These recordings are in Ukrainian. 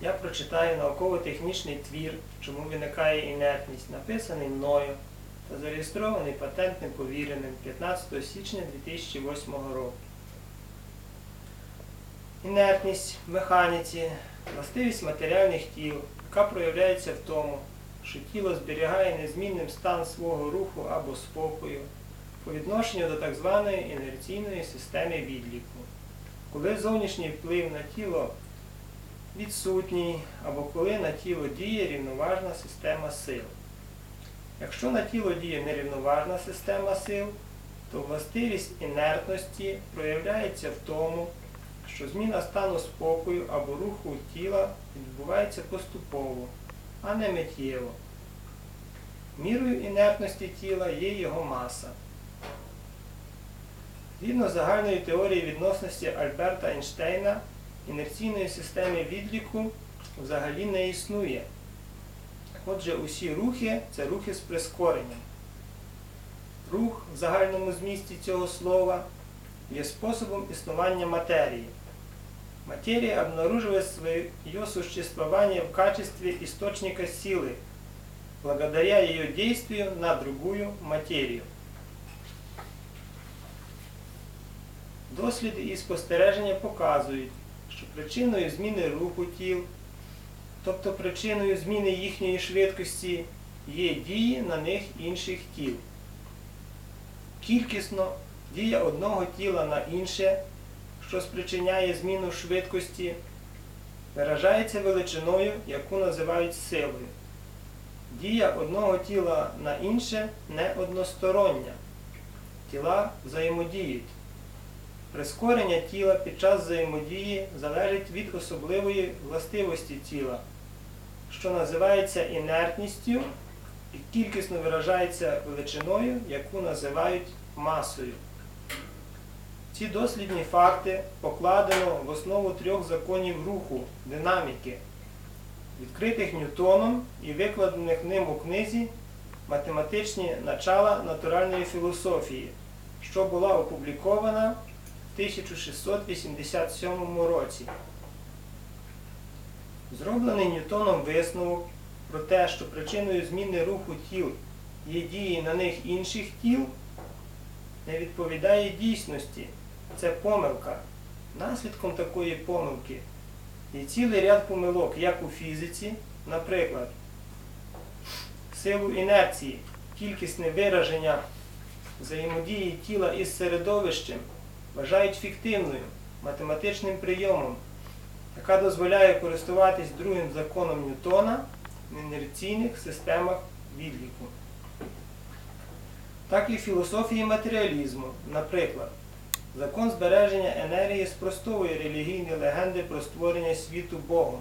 я прочитаю науково-технічний твір, чому виникає інертність, написаний мною та зареєстрований патентним повіреним 15 січня 2008 року. Інертність в механіці властивість матеріальних тіл, яка проявляється в тому, що тіло зберігає незмінним стан свого руху або спокою по відношенню до так званої інерційної системи відліку. Коли зовнішній вплив на тіло відсутній, або коли на тіло діє рівноважна система сил. Якщо на тіло діє нерівноважна система сил, то властивість інертності проявляється в тому, що зміна стану спокою або руху тіла відбувається поступово, а не миттєво. Мірою інертності тіла є його маса. Згідно загальної теорії відносності Альберта Ейнштейна, інерційної системи відліку взагалі не існує. Отже, усі рухи це рухи з прискоренням. Рух в загальному змісті цього слова є способом існування материи. Материя обнаруживает свое существование в качестве источника силы, благодаря ее действию на другую материю. Досліди і спостереження показують, що причиною зміни руху тіл, тобто причиною зміни їхньої швидкості, є дії на них інших тіл. Кількісно дія одного тіла на інше, що спричиняє зміну швидкості, виражається величиною, яку називають силою. Дія одного тіла на інше не одностороння. Тіла взаємодіють. Прискорення тіла під час взаємодії залежить від особливої властивості тіла, що називається інертністю і кількісно виражається величиною, яку називають масою. Ці дослідні факти покладено в основу трьох законів руху, динаміки, відкритих Ньютоном і викладених ним у книзі Математичні начала натуральної філософії, що була опублікована 1687 році. Зроблений Ньютоном висновок про те, що причиною зміни руху тіл є дії на них інших тіл, не відповідає дійсності. Це помилка. Наслідком такої помилки є цілий ряд помилок, як у фізиці, наприклад, силу інерції, кількісне вираження взаємодії тіла із середовищем вважають фіктивною математичним прийомом, яка дозволяє користуватись другим законом Ньютона в інерційних системах відліку. Так і в філософії матеріалізму, наприклад, закон збереження енергії спростовує релігійні легенди про створення світу Богом.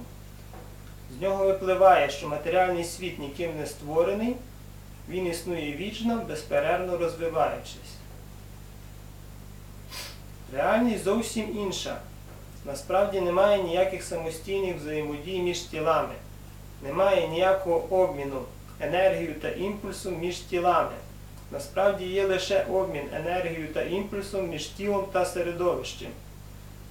З нього випливає, що матеріальний світ ніким не створений, він існує вічно, безперервно розвиваючись. Реальність зовсім інша. Насправді немає ніяких самостійних взаємодій між тілами, немає ніякого обміну енергією та імпульсом між тілами. Насправді є лише обмін енергією та імпульсом між тілом та середовищем.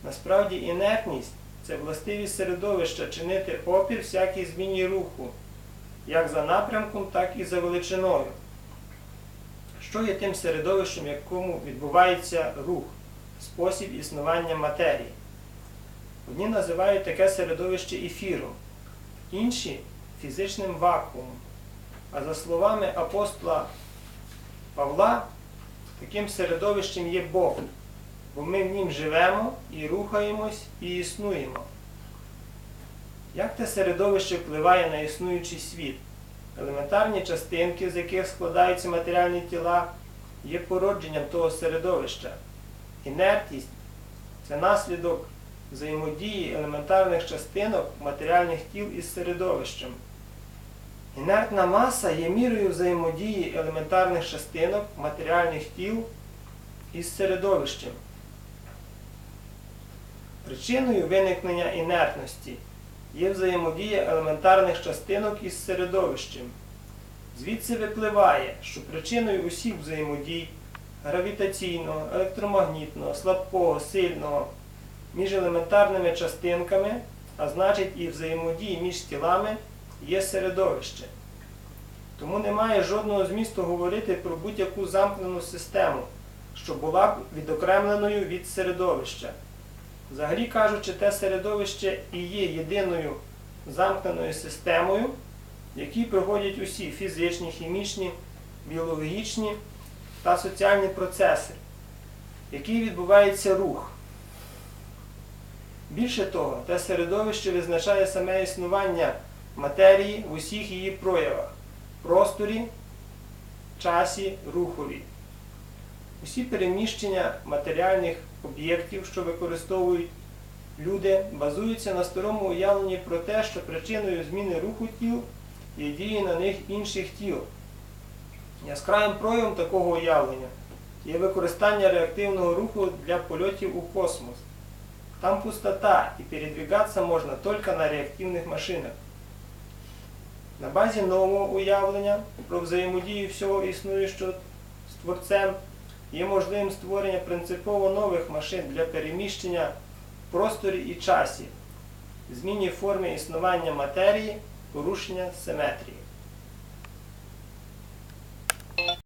Насправді інертність це властивість середовища чинити опір всякій зміні руху, як за напрямком, так і за величиною. Що є тим середовищем, якому відбувається рух, спосіб існування матерії? Одні називають таке середовище ефіром, інші фізичним вакуумом. А за словами апостола Павла, таким середовищем є Бог, бо ми в нім живемо і рухаємось, і існуємо. Як те середовище впливає на існуючий світ? Елементарні частинки, з яких складаються матеріальні тіла, є породженням того середовища. Інертність це наслідок взаємодії елементарних частинок матеріальних тіл із середовищем. Інертна маса є мірою взаємодії елементарних частинок матеріальних тіл із середовищем. Причиною виникнення інертності є взаємодія елементарних частинок із середовищем. Звідси випливає, що причиною усіх взаємодій гравітаційного, електромагнітного, слабкого, сильного між елементарними частинками а значить і взаємодії між тілами, є середовище. Тому немає жодного змісту говорити про будь-яку замкнену систему, що була б відокремленою від середовища. Взагалі кажучи, те середовище і є єдиною замкненою системою, в якій проходять усі фізичні, хімічні, біологічні та соціальні процеси, в якій відбувається рух. Більше того, те середовище визначає саме існування матерії в усіх її проявах просторі, часі, рухові. Усі переміщення матеріальних об'єктів, що використовують люди, базуються на старому уявленні про те, що причиною зміни руху тіл є дії на них інших тіл. Яскравим проявом такого уявлення є використання реактивного руху для польотів у космос. Там пустота, і передвигатися можна тільки на реактивних машинах. На базі нового уявлення про взаємодію всього існуючого з творцем є можливим створення принципово нових машин для переміщення в просторі і часі, зміні форми існування матерії, порушення симетрії.